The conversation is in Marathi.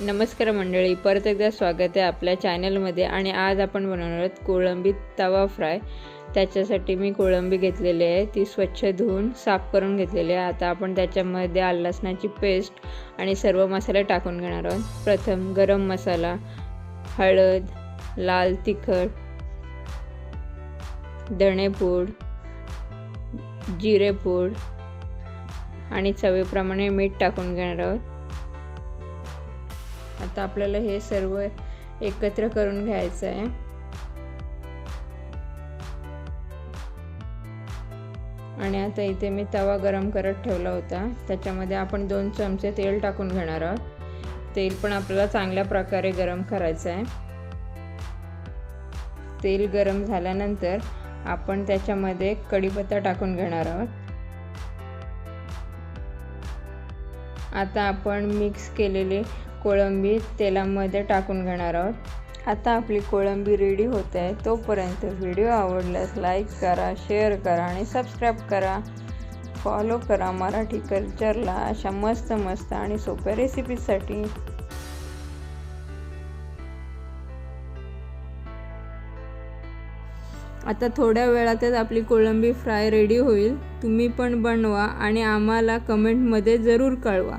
नमस्कार मंडळी परत एकदा स्वागत आहे आपल्या चॅनलमध्ये आणि आज आपण बनवणार आहोत कोळंबी तवा फ्राय. त्याच्यासाठी मी कोळंबी घेतलेली आहे ती स्वच्छ धुवून साफ करून घेतलेली आहे. आता आपण त्याच्यामध्ये आलं लसणाची पेस्ट आणि सर्व मसाले टाकून घेणार आहोत. प्रथम गरम मसाला हळद लाल तिखट धणेपूड जिरेपूड आणि चवीप्रमाणे मीठ टाकून घेणार आहोत. आता आपल्याला हे सर्व एकत्र करून घ्यायचं आहे. आणि आता इथे मी तवा गरम करत ठेवला होता. त्याच्यामध्ये आपण दोन चमचे तेल टाकून घेणार आहोत. तेल पण आपल्याला चांगल्या प्रकारे गरम करायचं आहे. तेल गरम झाल्यानंतर आपण त्याच्यामध्ये कढीपत्ता टाकून घेणार आहोत. आता आपण मिक्स केलेले कोळंबी तेलामध्ये टाकून घेणार आहोत. आता आपली कोळंबी रेडी होत. आहे तोपर्यंत व्हिडिओ आवडल्यास लाईक करा शेअर करा आणि सबस्क्राईब करा. फॉलो करा मराठी कल्चरला अशा मस्त मस्त आणि सोप्या रेसिपीसाठी आता थोड्या वेळातच आपली कोळंबी फ्राय रेडी होईल. तुम्ही पण बनवा आणि आम्हाला कमेंटमध्ये जरूर कळवा.